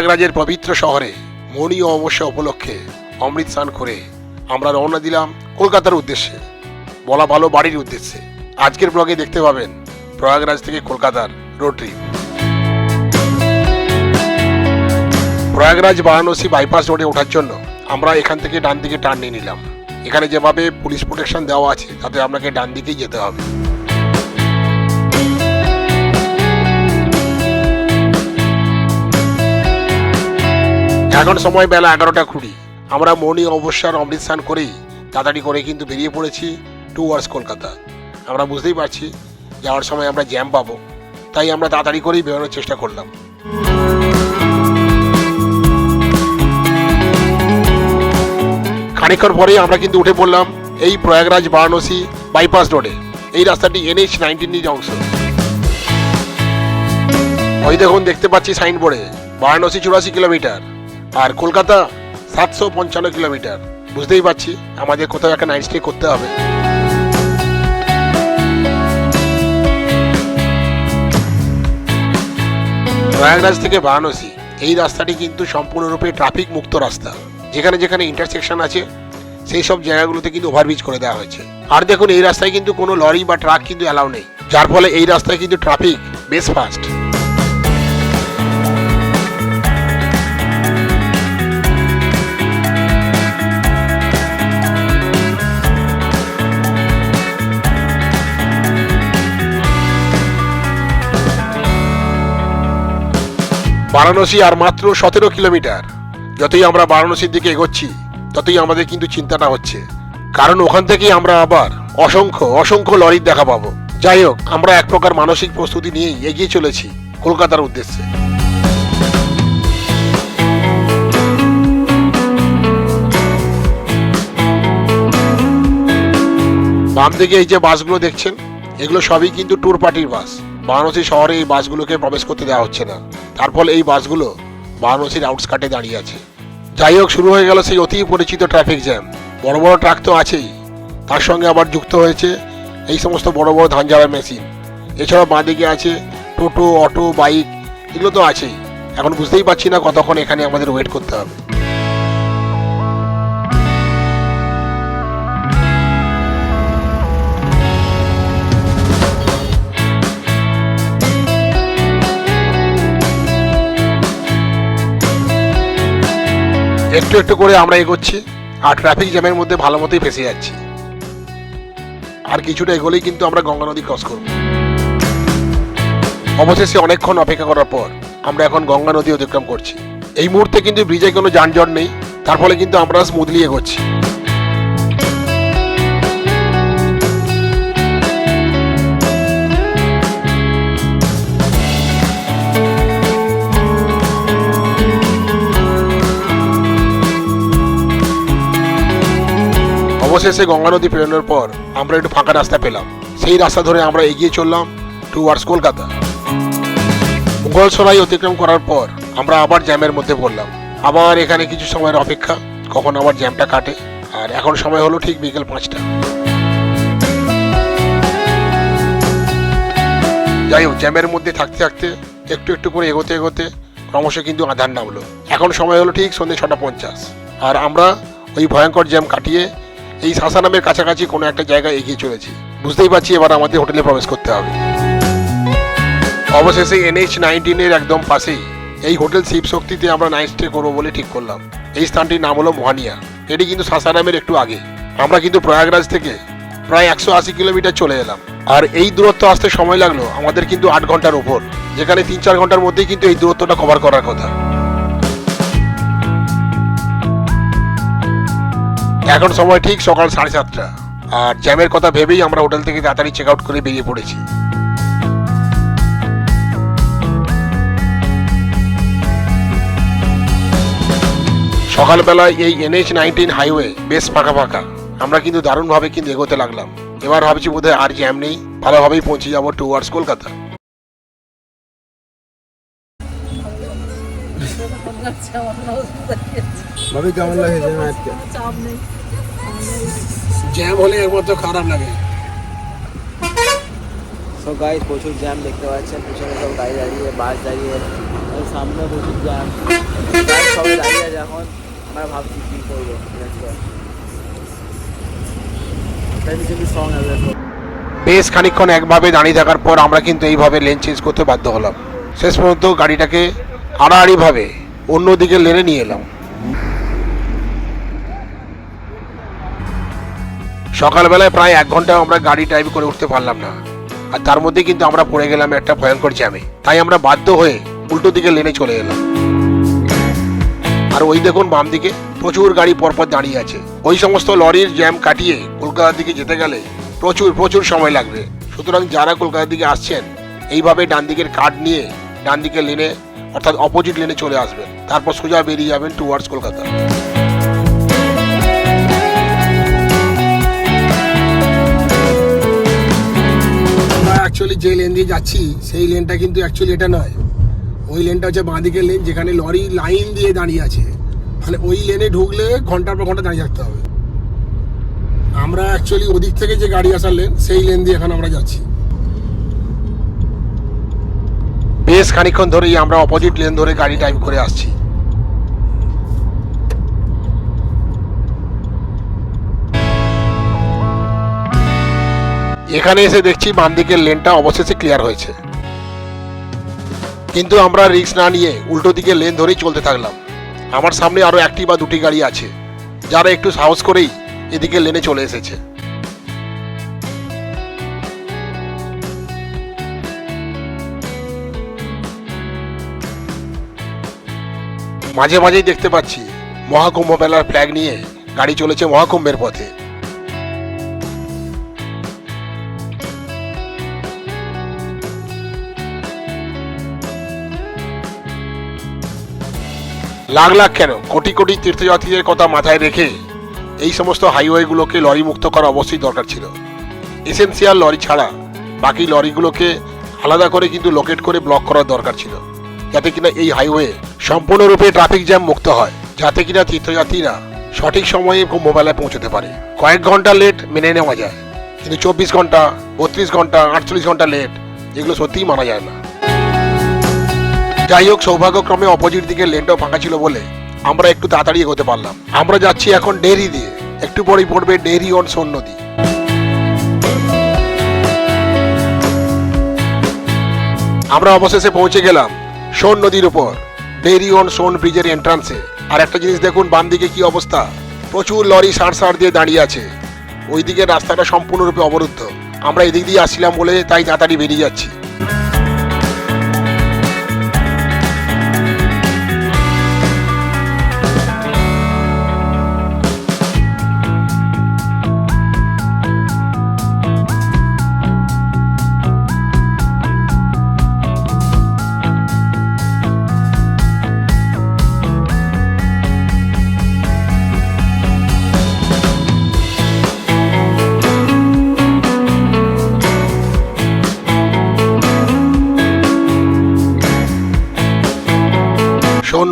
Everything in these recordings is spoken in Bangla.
প্রয়াগরাজের পবিত্র শহরে মৌনী অমাবস্যা উপলক্ষে অমৃত স্নান করে আমরা রওনা দিলাম কলকাতার উদ্দেশ্যে। বলা ভালো বাড়ির উদ্দেশ্যে। আজকের ব্লগে দেখতে পাবেন প্রয়াগরাজ থেকে কলকাতার road trip Prayagraj Varanasi bypass রোডে ওঠার জন্য আমরা এখান থেকে ডান দিকে টার্ন নিয়ে নিলাম। এখানে যেভাবে পুলিশ প্রোটেকশন দেওয়া আছে, তাতে আপনাকে ডান দিকেই যেতে হবে। এখন সময় বেলা এগারোটা কুড়ি। আমরা মর্নিং অবসর অমৃত স্নান করেই তাড়াতাড়ি করে কিন্তু বেরিয়ে পড়েছি টু আওয়ার্স কলকাতা। আমরা বুঝতেই পারছি, যাওয়ার সময় আমরা জ্যাম পাবো। তাই আমরা তাড়াতাড়ি করেই বেরোনোর চেষ্টা করলাম। খানিক্ষণ পরেই আমরা কিন্তু উঠে পড়লাম এই প্রয়াগরাজ বারাণসী বাইপাস রোডে এই রাস্তাটি এনএইচ নাইনটিনের অংশ ওই দেখুন, দেখতে পাচ্ছি সাইনবোর্ডে বারাণসী চুরাশি কিলোমিটার। আর কলকাতা সাতশো পঞ্চান্ন কিলোমিটার। বুঝতেই পারছি, আমাদের কোথাও একটা নাইট স্টে করতে হবে। প্রয়াগরাজ থেকে বারাণসী, এই রাস্তাটি কিন্তু সম্পূর্ণরূপে ট্রাফিক মুক্ত রাস্তা। যেখানে যেখানে ইন্টারসেকশন আছে, সেই সব জায়গাগুলোতে কিন্তু ওভারব্রিজ করে দেওয়া হয়েছে। আর দেখুন, এই রাস্তায় কিন্তু কোনো লরি বা ট্রাক কিন্তু অ্যালাউ নেই। যার ফলে এই রাস্তায় কিন্তু ট্রাফিক বেশ ফাস্ট বারাণসী আর মাত্র সতেরো কিলোমিটার। যতই আমরা বারাণসীর দিকে এগোচ্ছি, ততই আমাদের কিন্তু চিন্তাটা হচ্ছে। কারণ ওখান থেকেই আমরা আবার অসংখ্য অসংখ্য লরির দেখা পাবো। যাই হোক, আমরা এক প্রকার মানসিক প্রস্তুতি নিয়েই এগিয়ে চলেছি কলকাতার উদ্দেশ্যে। বাম দিকে এই যে বাসগুলো দেখছেন, এগুলো সবই কিন্তু ট্যুর পার্টির বাস। বারাণসী শহরে এই বাসগুলোকে প্রবেশ করতে দেওয়া হচ্ছে না। তার ফলে এই বাসগুলো বারাণসীর আউটস্কার্টে দাঁড়িয়ে আছে। যাই হোক, শুরু হয়ে গেল সেই অতি পরিচিত ট্রাফিক জ্যাম। বড় বড় ট্রাক তো আছেই। তার সঙ্গে আবার যুক্ত হয়েছে এই সমস্ত বড় বড় ধান ঝাড়ার মেশিন। এছাড়াও বাঁদিকে আছে টোটো, অটো, বাইক, এগুলো তো আছেই। এখন বুঝতেই পারছি না কতক্ষণ এখানে আমাদের ওয়েট করতে হবে। একটু একটু করে আমরা এগোচ্ছি, আর ট্রাফিক জ্যামের মধ্যে ভালো মতোই ফেসে যাচ্ছি। আর কিছুটা এগোলেই কিন্তু আমরা গঙ্গা নদী ক্রস করব। অবশেষে অনেকক্ষণ অপেক্ষা করার পর আমরা এখন গঙ্গা নদী অতিক্রম করছি। এই মুহূর্তে কিন্তু ব্রিজে কোনো যানজট নেই, তার ফলে কিন্তু আমরা স্মুথলি এগোচ্ছি। অবশেষে গঙ্গা নদী পেরোনোর পর আমরা একটু ফাঁকা রাস্তা পেলাম। সেই রাস্তা ধরে আমরা এগিয়ে চললাম টুয়ার্ডস কলকাতা। মুঘলসরাই অতিক্রম করার পর আমরা আবার জ্যামের মধ্যে পড়লাম। আবার এখানে কিছু সময়ের অপেক্ষা, কখন আবার জ্যামটা কাটে, আর এখন সময় হলো ঠিক বিকেল পাঁচটা। যাই হোক জ্যামের মধ্যে থাকতে থাকতে একটু একটু করে এগোতে এগোতে ক্রমশ কিন্তু আধার নামলো। এখন সময় হলো ঠিক সন্ধ্যে ছটা পঞ্চাশ। আর আমরা ওই ভয়ঙ্কর জ্যাম কাটিয়ে এই সাসানামের কাছাকাছি কোনো একটা জায়গায় এগিয়ে চলেছি। বুঝতেই পারছি এবার আমাদের হোটেলে প্রবেশ করতে হবে। অবশেষে এনএইচ নাইনটিনের একদম পাশেই এই হোটেল শিব শক্তিতে আমরা নাইট স্টে করব বলে ঠিক করলাম। এই স্থানটির নাম হলো মোহানিয়া। এটি কিন্তু সাসারামের একটু আগে। আমরা কিন্তু প্রয়াগরাজ থেকে প্রায় একশো আশি কিলোমিটার চলে এলাম। আর এই দূরত্ব আসতে সময় লাগল আমাদের কিন্তু আট ঘণ্টার উপর। যেখানে তিন চার ঘণ্টার মধ্যেই কিন্তু এই দূরত্বটা কভার করার কথা। এখন সময় ঠিক সকাল সাড়ে সাতটা। আর জ্যামের কথা ভেবেই আমরা হোটেল থেকে তাড়াতাড়ি চেক আউট করে বেরিয়ে পড়েছি। সকালবেলায় এই এনএইচ নাইনটিন হাইওয়ে বেশ ফাঁকা ফাঁকা। আমরা কিন্তু দারুণভাবে কিন্তু এগোতে লাগলাম। এবার ভাবছি বোধহয় আর জ্যাম নেই। ভালোভাবেই পৌঁছে যাব টুয়ার্ডস কলকাতা। ভাবি কেমন চাপ নেই। জ্যাম হলে একমাত্র খারাপ লাগে। সো গাইস প্রচুর জ্যাম দেখতে পাচ্ছেন পিছনে সব গাড়ি দাঁড়িয়ে বাস দাঁড়িয়ে। সামনে প্রচুর জ্যাম সবাই দাঁড়িয়ে আছে এখন। আমরা ভাবছি কী করব বেশ খানিকক্ষণ একভাবে দাঁড়িয়ে থাকার পর আমরা কিন্তু এইভাবে লেন চেঞ্জ করতে বাধ্য হলাম। শেষ পর্যন্ত গাড়িটাকে আড়াআড়িভাবে অন্যদিকে লেনে নিয়ে এলাম। সকালবেলায় প্রায় এক ঘণ্টা আমরা গাড়ি ড্রাইভ করে উঠতে পারলাম না। আর তার মধ্যে কিন্তু আমরা পড়ে গেলাম একটা ভয়ঙ্কর জ্যামে তাই আমরা বাধ্য হয়ে উল্টো দিকে লেনে চলে এলাম। আর ওই দেখুন বাম দিকে প্রচুর গাড়ি পরপর দাঁড়িয়ে আছে। ওই সমস্ত লরির জ্যাম কাটিয়ে কলকাতার দিকে যেতে গেলে প্রচুর প্রচুর সময় লাগবে। সুতরাং যারা কলকাতার দিকে আসছেন, এইভাবে ডান দিকের কার্ড নিয়ে ডান দিকের লেনে অর্থাৎ অপোজিট লেনে চলে আসবেন। তারপর সোজা বেরিয়ে যাবেন টুয়ার্ডস কলকাতা। যে লেন দিয়ে যাচ্ছি, সেই লেনটা কিন্তু অ্যাকচুয়ালি এটা নয়। ওই লেনটা হচ্ছে বাঁদিকের লেন যেখানে লরি লাইন দিয়ে দাঁড়িয়ে আছে। মানে ওই লেনে ঢুকলে ঘণ্টার পর ঘণ্টা দাঁড়িয়ে থাকতে হবে। আমরা অ্যাকচুয়ালি ওদিক থেকে যে গাড়ি আসার লেন সেই লেন দিয়ে এখন আমরা যাচ্ছি। বেশ খানিকক্ষণ ধরেই আমরা অপোজিট লেন ধরে গাড়ি ড্রাইভ করে আসছি। এখানে এসে দেখছি বাম দিকের লেনটা অবশেষে ক্লিয়ার হয়েছে। কিন্তু আমরা রিক্স না নিয়ে উল্টো দিকে লেন ধরেই চলতে থাকলাম। আমার সামনে আরও একটি বা দুটি গাড়ি আছে, যারা একটু সাহস করেই এদিকে লেনে চলে এসেছে। মাঝে মাঝেই দেখতে পাচ্ছি মহাকুম্ভ মেলার ফ্ল্যাগ নিয়ে গাড়ি চলেছে মহাকুম্ভের পথে। লাখ লাখ কেন? কোটি কোটি তীর্থযাত্রীদের কথা মাথায় রেখে এই সমস্ত হাইওয়েগুলোকে লরি মুক্ত করা অবশ্যই দরকার ছিল। এসেন্সিয়াল লরি ছাড়া বাকি লরিগুলোকে আলাদা করে কিন্তু লোকেট করে ব্লক করার দরকার ছিল, যাতে কিনা এই হাইওয়ে সম্পূর্ণরূপে ট্রাফিক জ্যাম মুক্ত হয়, যাতে কিনা তীর্থযাত্রীরা সঠিক সময়ে মেলায় পৌঁছতে পারে। কয়েক ঘণ্টা লেট মেনে নেওয়া যায়, কিন্তু চব্বিশ ঘণ্টা, বত্রিশ ঘণ্টা, আটচল্লিশ ঘণ্টা লেট এগুলো সত্যিই মানা যায় না। যাই হোক, সৌভাগ্যক্রমে অপোজিট দিকে লেনটাও ফাঁকা ছিল বলে আমরা একটু তাড়াতাড়ি এগোতে পারলাম। আমরা যাচ্ছি এখন ডেরি দিয়ে। একটু পরেই পড়বে ডেরি অন সোন নদী আমরা অবশেষে পৌঁছে গেলাম সোন নদীর উপর ডেরি অন সোন ব্রিজের এন্ট্রান্সে আর একটা জিনিস দেখুন, বাম দিকে কি অবস্থা? প্রচুর লরি সার সার দিয়ে দাঁড়িয়ে আছে। ওই দিকের রাস্তাটা সম্পূর্ণরূপে অবরুদ্ধ। আমরা এদিক দিয়ে আসছিলাম বলে তাই তাড়াতাড়ি বেরিয়ে যাচ্ছি।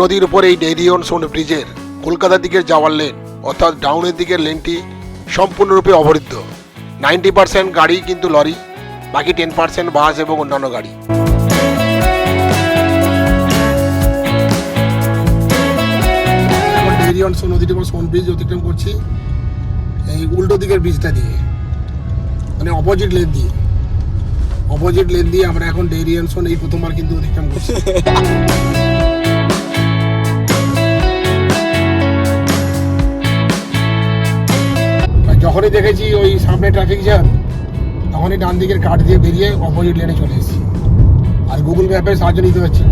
নদীর উপর এই ডেরিয়ন সোন ব্রিজের কলকাতার দিকের যাওয়ার লেন অর্থাৎ ডাউনের দিকের লেনটি সম্পূর্ণরূপে অবরুদ্ধ। নাইনটি পার্সেন্ট গাড়ি কিন্তু লরি বাকি টেন পার্সেন্ট বাস এবং অন্যান্য গাড়ি। ডেরিয়ন সোন নদীর উপর সোন ব্রিজ অতিক্রম করছি এই উল্টো দিকের ব্রিজটা দিয়ে। মানে অপোজিট লেন দিয়ে। অপোজিট লেন দিয়ে আমরা এখন ডেরিয়ন সোন এই প্রথমবার কিন্তু অতিক্রম করছি। যখনই দেখেছি ওই সামনে ট্রাফিক জ্যাম তখনই ডান দিকের কাঠ দিয়ে বেরিয়ে অপোজিট লেনে চলে এসেছি। আর গুগল ম্যাপের সাহায্য নিতে পারছি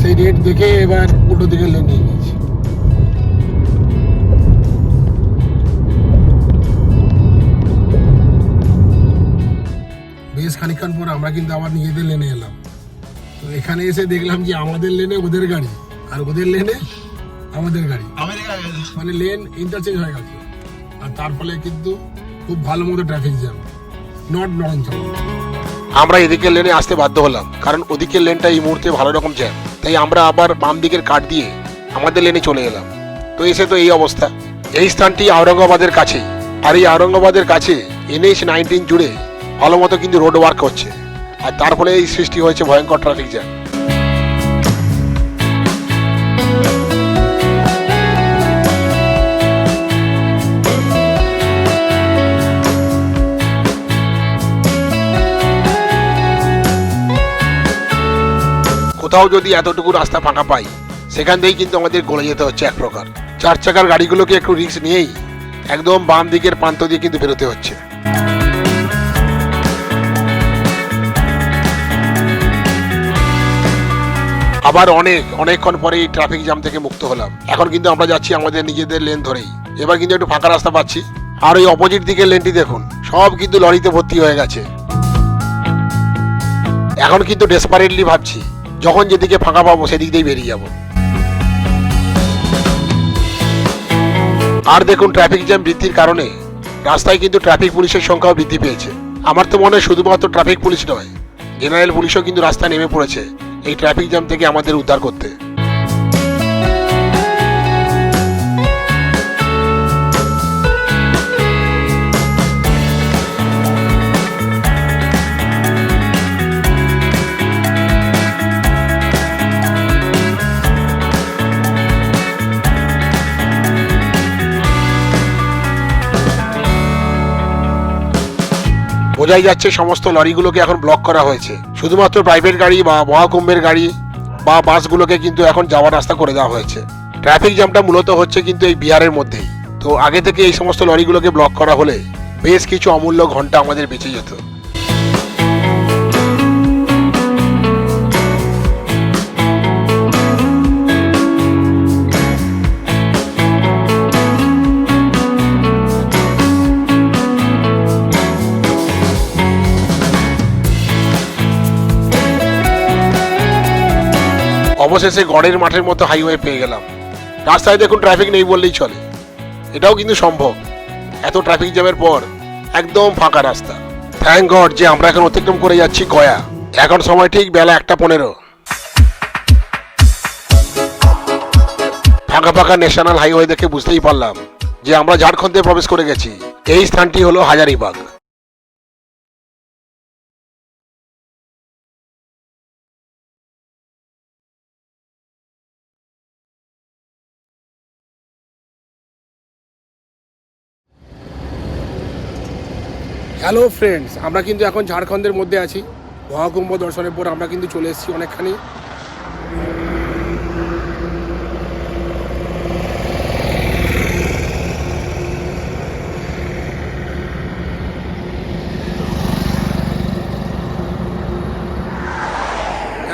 সেই রেট দেখে এবার উল্টো দিকের লেন নিয়ে নিয়েছি বেশ খানিকক্ষণ পর আমরা কিন্তু আবার নিজেদের লেনে এলাম। তো এখানে এসে দেখলাম যে আমাদের লেনে ওদের গাড়ি আর ওদের লেনে আমাদের গাড়ি। মানে লেন ইন্টারচেঞ্জ হয়ে গেছে। আর তার ফলে কিন্তু খুব ভালো মতো ট্রাফিক জ্যাম নট আমরা এদিকের লেনে আসতে বাধ্য হলাম, কারণ ওদিকের লেনটা এই মুহূর্তে ভালো রকম জ্যাম তাই আমরা আবার বাম দিকের কাট দিয়ে আমাদের লেনে চলে এলাম। তো এসে তো এই অবস্থা। এই স্থানটি আওরঙ্গাবাদের কাছে আর এই আওরঙ্গাবাদের কাছে এনএইচ নাইনটিন জুড়ে ভালো মতো কিন্তু রোড ওয়ার্ক হচ্ছে। আর তার ফলে এই সৃষ্টি হয়েছে ভয়ঙ্কর ট্রাফিক জ্যাম কোথাও যদি এতটুকু রাস্তা ফাঁকা পাই, সেখান থেকেই কিন্তু আমাদের গলে যেতে হচ্ছে এক প্রকার। চার চাকার গাড়িগুলোকে একটু রিস্ক নিয়েই একদম বাম দিকের প্রান্ত দিয়ে কিন্তু বেরোতে হচ্ছে। আবার অনেক, অনেকক্ষণ পরে এই ট্রাফিক জ্যাম থেকে মুক্ত হলাম। এখন কিন্তু আমরা যাচ্ছি আমাদের নিজেদের লেন ধরেই। এবার কিন্তু একটু ফাঁকা রাস্তা পাচ্ছি। আর ওই অপোজিট দিকের লেনটি দেখুন, সব কিন্তু লরিতে ভর্তি হয়ে গেছে। এখন কিন্তু ডেসপারেটলি ভাবছি যখন যেদিকে ফাঁকা পাবো, সেদিক দিয়েই বেরিয়ে যাব। আর দেখুন ট্রাফিক জ্যাম বৃদ্ধির কারণে রাস্তায় কিন্তু ট্রাফিক পুলিশের সংখ্যাও বৃদ্ধি পেয়েছে। আমার তো মনে হয় শুধুমাত্র ট্রাফিক পুলিশ নয় জেনারেল পুলিশও কিন্তু রাস্তায় নেমে পড়েছে এই ট্রাফিক জ্যাম থেকে আমাদের উদ্ধার করতে। বোঝাই যাচ্ছে সমস্ত লরিগুলোকে এখন ব্লক করা হয়েছে। শুধুমাত্র প্রাইভেট গাড়ি বা মহাকুম্ভের গাড়ি বা বাসগুলোকে কিন্তু এখন যাওয়ার রাস্তা করে দেওয়া হয়েছে। ট্রাফিক জ্যামটা মূলত হচ্ছে কিন্তু এই বিহারের মধ্যেই। তো আগে থেকে এই সমস্ত লরিগুলোকে ব্লক করা হলে বেশ কিছু অমূল্য ঘণ্টা আমাদের বেঁচে যেত। অবশেষে গড়ের মাঠের মতো হাইওয়ে পেয়ে গেলাম। রাস্তায় দেখুন ট্রাফিক নেই বললেই চলে। এটাও কিন্তু সম্ভব। এত ট্রাফিক জ্যামের পর একদম ফাঁকা রাস্তা। থ্যাংক গড যে আমরা এখন অতিক্রম করে যাচ্ছি গয়া। এখন সময় ঠিক বেলা একটা পনেরো। ফাঁকা ফাঁকা ন্যাশনাল হাইওয়ে দেখে বুঝতেই পারলাম যে আমরা ঝাড়খণ্ডে প্রবেশ করে গেছি। এই স্থানটি হলো হাজারিবাগ। হ্যালো ফ্রেন্ডস আমরা কিন্তু এখন ঝাড়খণ্ডের মধ্যে আছি। মহাকুম্ভ দর্শনের পর আমরা কিন্তু চলে এসেছি অনেকখানি।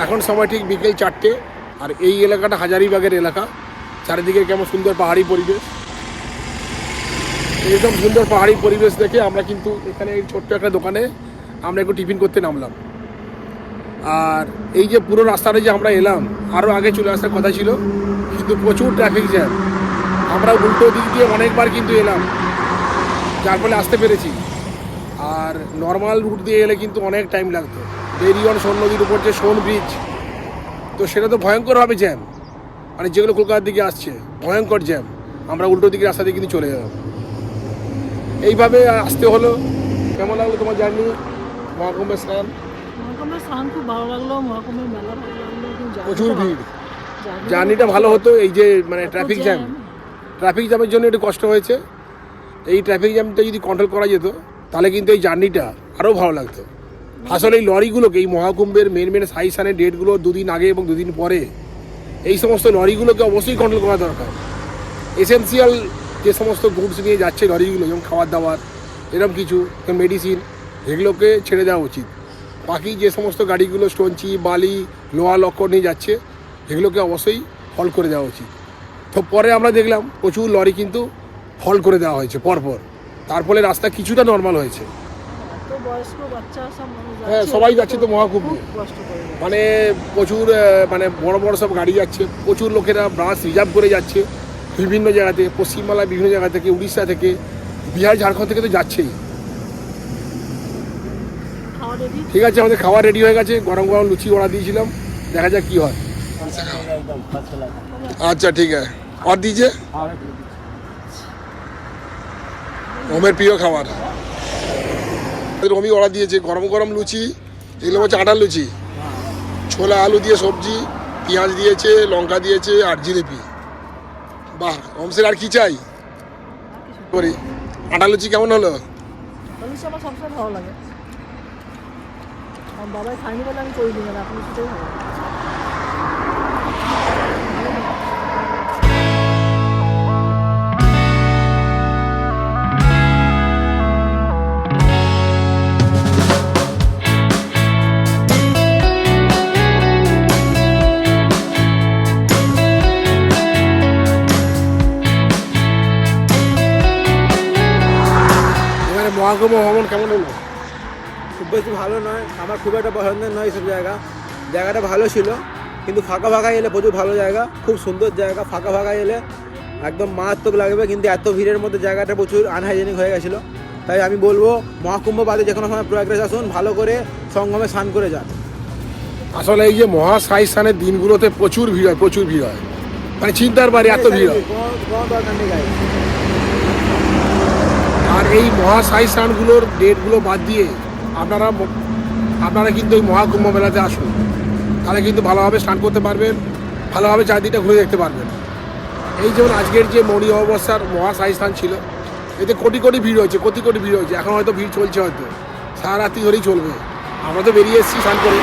এখন সময় ঠিক বিকেল চারটে, আর এই এলাকাটা হাজারিবাগের এলাকা। চারিদিকে কেমন সুন্দর পাহাড়ি পরিবেশ। এরকম সুন্দর পাহাড়ি পরিবেশ দেখে আমরা কিন্তু এখানে এই ছোট্ট একটা দোকানে আমরা একটু টিফিন করতে নামলাম। আর এই যে পুরো রাস্তাটা যে আমরা এলাম আরও আগে চলে আসার কথা ছিল, কিন্তু প্রচুর ট্রাফিক জ্যাম আমরা উল্টো দিক দিয়ে অনেকবার কিন্তু এলাম, যার ফলে আসতে পেরেছি। আর নর্মাল রুট দিয়ে এলে কিন্তু অনেক টাইম লাগতো। বেরিয়ন সোন নদীর উপর যে সোন ব্রিজ তো সেটা তো ভয়ঙ্কর হবে জ্যাম মানে যেগুলো কলকাতার দিকে আসছে, ভয়ঙ্কর জ্যাম আমরা উল্টো দিকে রাস্তা দিয়ে কিন্তু চলে গেলাম এইভাবে আসতে হলো। কেমন লাগল তোমার জার্নি? স্নান? মহাকুম্ভের স্নান খুব ভালো লাগল মহাকুম্ভের মেলা ভালো লাগল কিন্তু জার্নিটা- প্রচুর ভিড়। জার্নিটা ভালো হতো এই যে মানে ট্রাফিক জ্যাম। জ্যাম ট্রাফিক জ্যামের জন্য একটু কষ্ট হয়েছে। এই ট্রাফিক জ্যামটা যদি কন্ট্রোল করা যেত তাহলে কিন্তু এই জার্নিটা আরও ভালো লাগতো। আসলে এই লরিগুলোকে এই মহাকুম্ভের মেন মেন সাই সানের ডেটগুলো দুদিন আগে এবং দুদিন পরে এই সমস্ত লরিগুলোকে অবশ্যই কন্ট্রোল করা দরকার। এসেন্সিয়াল যে সমস্ত গুডস নিয়ে যাচ্ছে লরিগুলো যেমন খাবার দাবার এরকম কিছু মেডিসিন এগুলোকে ছেড়ে দেওয়া উচিত। বাকি যে সমস্ত গাড়িগুলো স্টোনচি বালি লোহা লক্কর নিয়ে যাচ্ছে এগুলোকে অবশ্যই হল করে দেওয়া উচিত। তো পরে আমরা দেখলাম প্রচুর লরি কিন্তু হল করে দেওয়া হয়েছে পরপর। তার ফলে রাস্তা কিছুটা নর্মাল হয়েছে। বয়স্ক বাচ্চা হ্যাঁ, সবাই যাচ্ছে তো মহাকুম্ভে। মানে প্রচুর মানে বড় বড় সব গাড়ি যাচ্ছে প্রচুর লোকেরা ব্রাঞ্চ রিজার্ভ করে যাচ্ছে। বিভিন্ন জায়গা থেকে পশ্চিমবাংলার বিভিন্ন জায়গা থেকে উড়িষ্যা থেকে বিহার ঝাড়খণ্ড থেকে তো যাচ্ছেই। ঠিক আছে আমাদের খাবার রেডি হয়ে গেছে। গরম গরম লুচি ওরা দিয়েছিলাম। দেখা যাক কি হয়। আচ্ছা ঠিক আছে। আর দিয়েছে? ওমের প্রিয় খাবার। অমি অর্ডার দিয়েছে। গরম গরম লুচি। এগুলো হচ্ছে আটার লুচি। ছোলা আলু দিয়ে সবজি পেঁয়াজ দিয়েছে লঙ্কা দিয়েছে আর জিলিপি। বাহ অমসের আর কি চাই? করি। আটা লুচি কেমন হলো? পুলিশ আমার সবসময় ভালো লাগে। বাবাই খাইনি বলে আমি করিনি না আপনি সেটাই মহাকুম্ভ ভ্রমণ কেমন হলো? খুব বেশি ভালো নয়। আমার খুব একটা পছন্দের নয় এইসব জায়গা। জায়গাটা ভালো ছিল কিন্তু ফাঁকা ফাঁকা এলে প্রচুর ভালো জায়গা খুব সুন্দর জায়গা। ফাঁকা ফাঁকা এলে একদম মারাত্মক লাগবে কিন্তু এত ভিড়ের মধ্যে জায়গাটা প্রচুর আনহাইজেনিক হয়ে গেছিল। তাই আমি বলব মহাকুম্ভ বাদে যে কোনো সময় প্রয়াগরাজ আসুন ভালো করে সঙ্গমে স্নান করে যান। আসলে এই যে মহাসাই স্থানের দিনগুলোতে প্রচুর ভিড় হয় প্রচুর ভিড় হয়। মানে চিন্তার বাড়ি এত ভিড় হয় কোনো কোনো দরকার নেই গাড়ি আর এই মহাসাই স্থানগুলোর ডেটগুলো বাদ দিয়ে আপনারা আপনারা কিন্তু ওই মহাকুম্ভ মেলাতে আসুন। তাহলে কিন্তু ভালোভাবে স্নান করতে পারবেন, ভালোভাবে চারদিকটা ঘুরে দেখতে পারবেন। এই যেমন আজকের যে মৌরি অবস্থার মহাসাই স্থান ছিল, এতে কোটি কোটি ভিড় হয়েছে, কোটি কোটি ভিড় হয়েছে। এখন হয়তো ভিড় চলছে হয়তো। সারা রাত্রি ধরেই চলবে। আমরা তো বেরিয়ে এসেছি স্নান করে।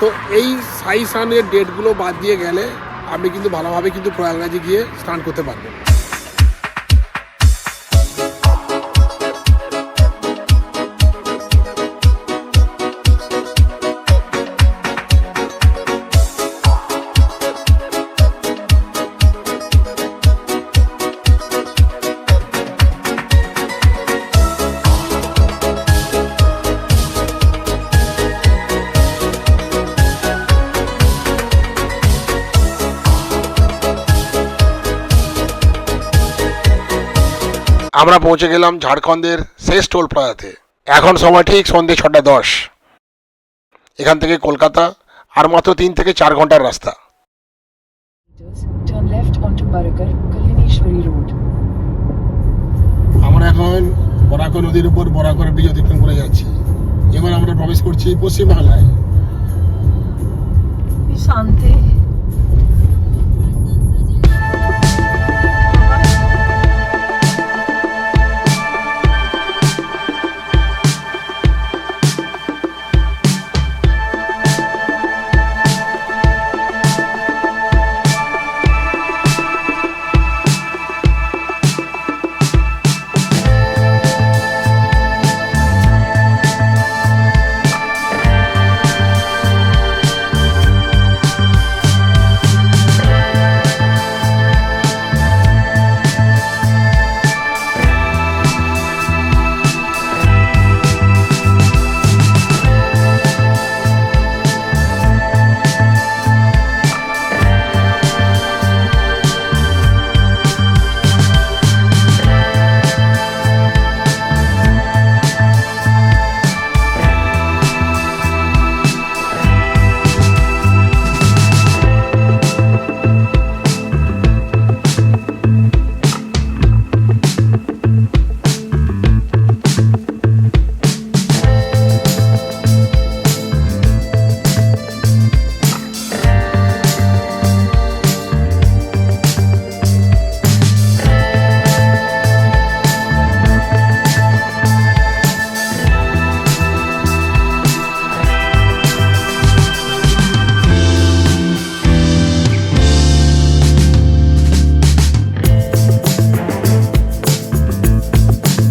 তো এই সাই স্নানের ডেটগুলো বাদ দিয়ে গেলে আপনি কিন্তু ভালোভাবে কিন্তু প্রয়াগরাজে গিয়ে স্নান করতে পারবেন। আমরা পৌঁছে গেলাম ঝাড়খণ্ডের শেষ টোল প্লাজাতে। এখন সময় ঠিক সন্ধ্যে ছটা দশ। এখান থেকে কলকাতা আর মাত্র তিন থেকে চার ঘণ্টার রাস্তা. আমরা এখন বরাকর নদীর উপর বরাকর ব্রিজ অতিক্রম করে যাচ্ছি। এবার আমরা প্রবেশ করছি পশ্চিমবাংলায় শান্তি।